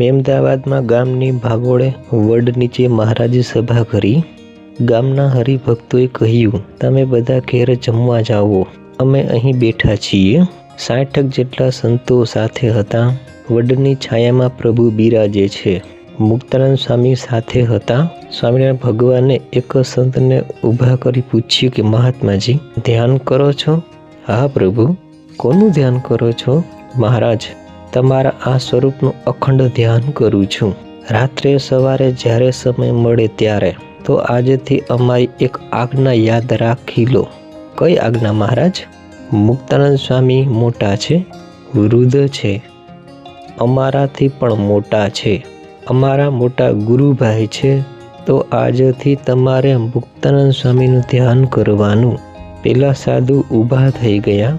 મહેમદાવાદમાં ગામની ભાગોળે વડ નીચે મહારાજે સભા કરી. ગામના હરિભક્તોએ કહ્યું, તમે બધા ઘેર જમવા જાઓ. અમે અહીં બેઠા છીએ. સાઠક જેટલા સંતો સાથે હતા, વડની છાયામાં પ્રભુ બિરાજે છે. મુક્તાનંદ સ્વામી સાથે હતા. સ્વામિનારાયણ ભગવાને એક સંતને ઊભા કરી પૂછ્યું કે, મહાત્માજી, ધ્યાન કરો છો? હા, પ્રભુ. કોનું ધ્યાન કરો છો? મહારાજ. તમારા આ સ્વરૂપનું અખંડ ધ્યાન કરું છું. રાત્રે સવારે જ્યારે સમય મળે ત્યારે, તો આજેથી અમારી એક આજ્ઞા યાદ રાખી લો. કઈ આજ્ઞા મહારાજ? મુક્તાનંદ સ્વામી મોટા છે, વૃદ્ધ છે. અમારાથી પણ મોટા છે. અમારા મોટા ગુરુભાઈ છે, તો આજથી તમારે મુક્તાનંદ સ્વામીનું ધ્યાન કરવાનું. પેલા સાધુ ઊભા થઈ ગયા.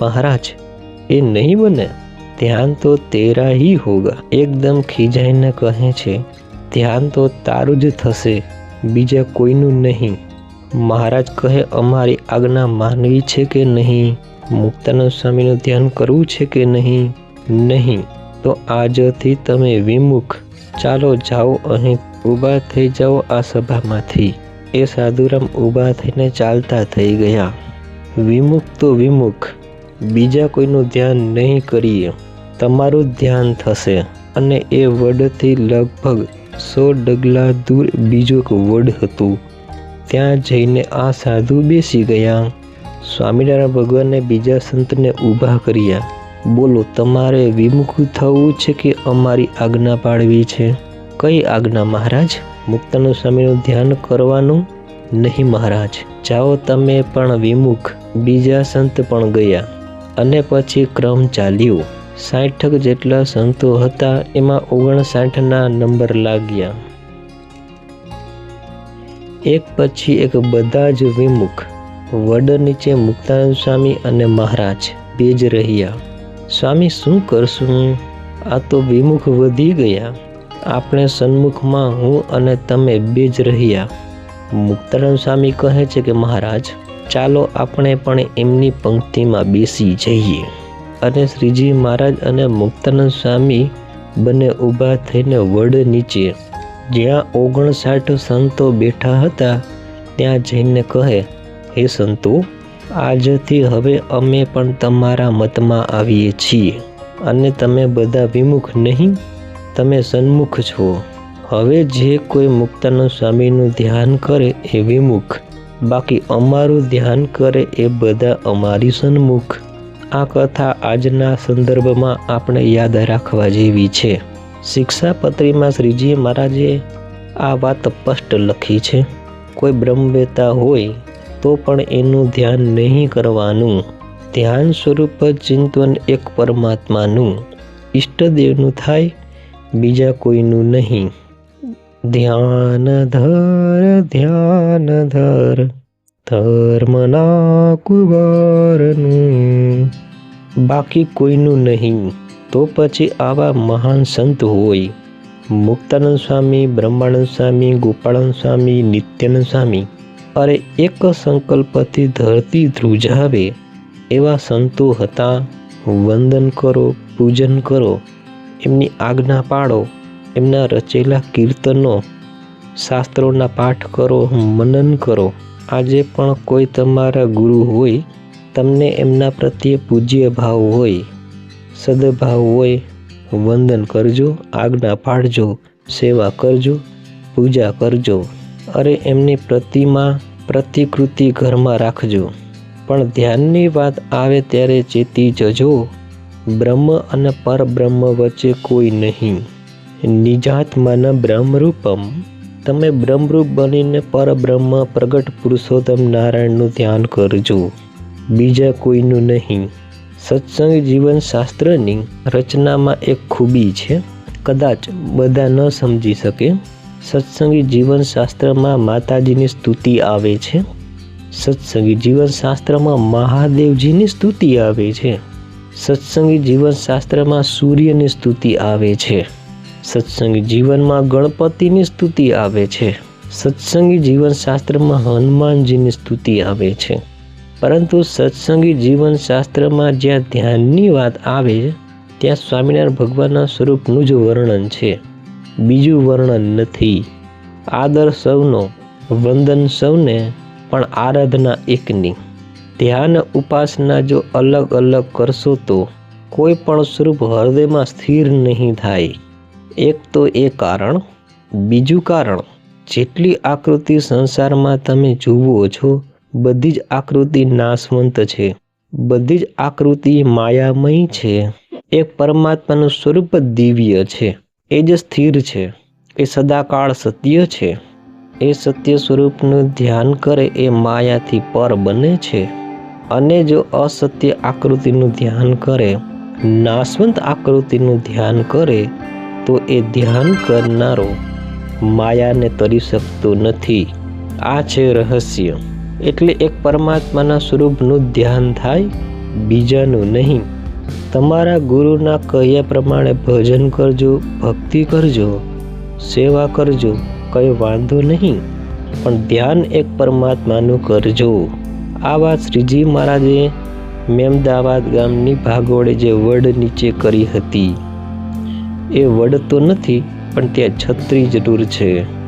મહારાજ, એ નહીં બને? ધ્યાન તો તેરા હી હોગા. એકદમ ખીજાઈને કહે છે, ધ્યાન તો તારું જ થશે, બીજા કોઈનું નહીં. મહારાજ કહે, અમારી આજ્ઞા માનવી છે કે નહીં? મુક્તાનંદ સ્વામીનું ધ્યાન કરવું છે કે નહીં? નહીં. તો આજથી તમે વિમુખ. ચાલો જાઓ, અહીં ઊભા થઈ જાઓ આ સભામાંથી. એ સાધુરામ ઊભા થઈને ચાલતા થઈ ગયા. વિમુખ તો વિમુખ. બીજા કોઈનું ધ્યાન નહીં કરીએ. તમારું ધ્યાન થશે અને એ વડથી લગભગ સો ડગલા દૂર બીજું એક વડ હતું. ત્યાં જઈને આ સાધુ બેસી ગયા. સ્વામિનારાયણ ભગવાને બીજા સંતને ઊભા કર્યા. બોલો, તમારે વિમુખ થવું છે કે અમારી આજ્ઞા પાડવી છે? કઈ આજ્ઞા મહારાજ? મુક્તાનંદ સ્વામીનું ધ્યાન કરવાનું નહીં મહારાજ. જાઓ તમે પણ વિમુખ, બીજા સંત પણ ગયા. અને પછી ક્રમ ચાલ્યો. સાઠક જેટલા સંતો હતા, એમાં ઓગણસાઠના નંબર લાગ્યા. એક પછી એક બધા જ વિમુખ, વડ નીચે મુક્તાનંદ સ્વામી અને મહારાજ, બે જ રહ્યા. સ્વામી, શું કરશું? આ તો વિમુખ વધી ગયા. આપણે સન્મુખમાં હું અને તમે બે જ રહ્યા. મુક્તાનંદ સ્વામી કહે છે કે, મહારાજ, ચાલો આપણે પણ એમની પંક્તિમાં બેસી જઈએ. અને શ્રીજી મહારાજ અને મુક્તાનંદ સ્વામી બંને ઊભા થઈને વડ નીચે, જ્યાં ઓગણસાઠ સંતો બેઠા હતા, ત્યાં જઈને કહે, હે સંતો, આજથી હવે અમે પણ તમારા મતમાં આવીએ છીએ અને તમે બધા વિમુખ નહીં, તમે સન્મુખ છો. હવે જે કોઈ મુક્તાનંદ સ્વામીનું ધ્યાન કરે એ વિમુખ, બાકી અમારું ધ્યાન કરે એ બધા અમારી સન્મુખ. આ કથા આજના સંદર્ભમાં આપણે યાદ રાખવા જેવી છે. શિક્ષાપત્રીમાં શ્રીજી મહારાજે આ વાત સ્પષ્ટ લખી છે. કોઈ બ્રહ્મવેતા હોય તો પણ એનું ધ્યાન નહીં કરવાનું. ધ્યાન સ્વરૂપ ચિંતન એક પરમાત્માનું. ઈષ્ટદેવનું થાય, બીજા કોઈનું નહીં. ધ્યાન ધર ધ્યાન ધર. ધર્મના કુવારનું બાકી કોઈનું નહીં, તો પછી આવા મહાન સંત હોય. મુક્તાનંદ સ્વામી, બ્રહ્માનંદ સ્વામી ગોપાળન સ્વામી, નિત્યાનંદ સ્વામી. અરે એક સંકલ્પથી ધરતી ધ્રુજાવે, એવા સંતો હતા. વંદન કરો, પૂજન કરો, એમની આજ્ઞા પાડો એમના રચેલા કીર્તનો, શાસ્ત્રોના પાઠ કરો, મનન કરો. આજે પણ કોઈ તમારા ગુરુ હોય, તમને એમના પ્રત્યે પૂજ્ય ભાવ હોય, સદભાવ હોય, વંદન કરજો, આજ્ઞા પાડજો, સેવા કરજો, પૂજા કરજો, અરે એમની પ્રતિમા, પ્રતિકૃતિ ઘરમાં રાખજો. પણ ધ્યાનની વાત આવે ત્યારે ચેતી જજો, બ્રહ્મ અને પરબ્રહ્મ વચ્ચે કોઈ નહીં. નિજાત્માન બ્રહ્મરૂપમ. તમે બ્રહ્મરૂપ બનીને પરબ્રહ્મ, પ્રગટ પુરુષોત્તમ નારાયણનું ધ્યાન કરજો. બીજા કોઈનું નહીં. સત્સંગ જીવન શાસ્ત્રની રચનામાં એક ખૂબી છે. કદાચ બધા ન સમજી શકે. સત્સંગી જીવન શાસ્ત્રમાં માતાજીની સ્તુતિ આવે છે. સત્સંગી જીવન શાસ્ત્રમાં મહાદેવજીની સ્તુતિ આવે છે. સત્સંગી જીવન શાસ્ત્રમાં સૂર્યની સ્તુતિ આવે છે. સત્સંગી જીવનમાં ગણપતિની સ્તુતિ આવે છે. સત્સંગી જીવનશાસ્ત્રમાં હનુમાનજીની સ્તુતિ આવે છે. પરંતુ સત્સંગી જીવનશાસ્ત્રમાં જ્યાં ધ્યાનની વાત આવે, ત્યાં સ્વામિનારાયણ ભગવાનના સ્વરૂપનું જ વર્ણન છે. બીજું વર્ણન નથી. આદર સૌનો, વંદન સૌને, પણ આરાધના એકની. ધ્યાન ઉપાસના જો અલગ અલગ કરશો તો કોઈ પણ સ્વરૂપ હૃદયમાં સ્થિર નહીં થાય. એક તો એ કારણ, બીજું કારણ, જેટલી આકૃતિ સંસારમાં તમે જુઓ છો, બધી જ આકૃતિ નાશવંત છે. બધી જ આકૃતિ માયામય છે. એ પરમાત્માનું સ્વરૂપ દિવ્ય છે. એ જ સ્થિર છે. એ સદાકાળ સત્ય છે. એ સત્ય સ્વરૂપનું ધ્યાન કરે એ માયાથી પર બને છે. અને જો અસત્ય આકૃતિનું ધ્યાન કરે, નાશવંત આકૃતિનું ધ્યાન કરે તો એ ધ્યાન કરનારો માયાને તરી શકતો નથી. આ છે રહસ્ય. એટલે એક પરમાત્માના સ્વરૂપનું ધ્યાન થાય, બીજાનું નહીં. તમારા ગુરુના કહ્યા પ્રમાણે ભજન કરજો, ભક્તિ કરજો, સેવા કરજો, કંઈ વાંધો નહીં. પણ ધ્યાન એક પરમાત્માનું કરજો. આ વાત શ્રીજી મહારાજે મેમદાવાદ ગામની ભાગોળે જે વડ નીચે કરી હતી. એ વડ નથી પણ ત્યાં છત્રી જરૂર છે.